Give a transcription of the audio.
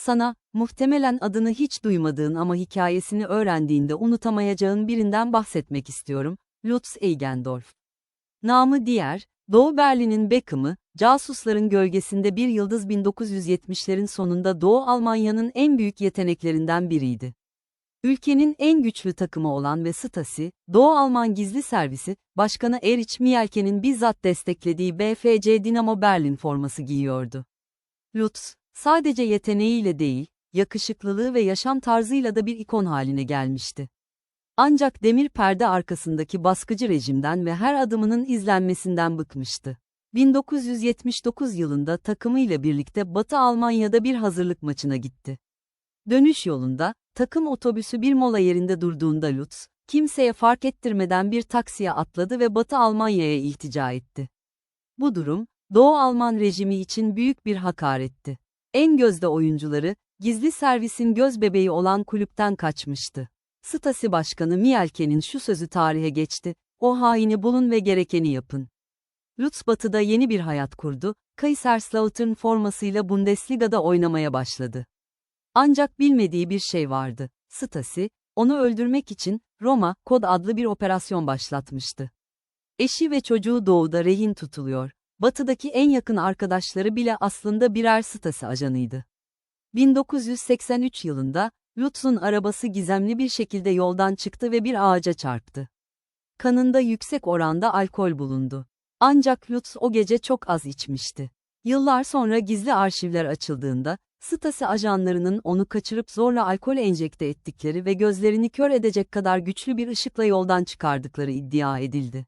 Sana, muhtemelen adını hiç duymadığın ama hikayesini öğrendiğinde unutamayacağın birinden bahsetmek istiyorum, Lutz Eigendorf. Namı diğer, Doğu Berlin'in Beckham'ı, casusların gölgesinde bir yıldız 1970'lerin sonunda Doğu Almanya'nın en büyük yeteneklerinden biriydi. Ülkenin en güçlü takımı olan ve Stasi, Doğu Alman Gizli Servisi, Başkanı Erich Mielke'nin bizzat desteklediği BFC Dinamo Berlin forması giyiyordu. Lutz, sadece yeteneğiyle değil, yakışıklılığı ve yaşam tarzıyla da bir ikon haline gelmişti. Ancak demir perde arkasındaki baskıcı rejimden ve her adımının izlenmesinden bıkmıştı. 1979 yılında takımıyla birlikte Batı Almanya'da bir hazırlık maçına gitti. Dönüş yolunda, takım otobüsü bir mola yerinde durduğunda Lutz, kimseye fark ettirmeden bir taksiye atladı ve Batı Almanya'ya iltica etti. Bu durum, Doğu Alman rejimi için büyük bir hakaretti. En gözde oyuncuları, gizli servisin göz bebeği olan kulüpten kaçmıştı. Stasi Başkanı Mielke'nin şu sözü tarihe geçti, o haini bulun ve gerekeni yapın. Lutz Batı'da yeni bir hayat kurdu, Kaiserslautern formasıyla Bundesliga'da oynamaya başladı. Ancak bilmediği bir şey vardı. Stasi, onu öldürmek için Roma Kod adlı bir operasyon başlatmıştı. Eşi ve çocuğu doğuda rehin tutuluyor. Batıdaki en yakın arkadaşları bile aslında birer Stasi ajanıydı. 1983 yılında, Lutz'un arabası gizemli bir şekilde yoldan çıktı ve bir ağaca çarptı. Kanında yüksek oranda alkol bulundu. Ancak Lutz o gece çok az içmişti. Yıllar sonra gizli arşivler açıldığında, Stasi ajanlarının onu kaçırıp zorla alkol enjekte ettikleri ve gözlerini kör edecek kadar güçlü bir ışıkla yoldan çıkardıkları iddia edildi.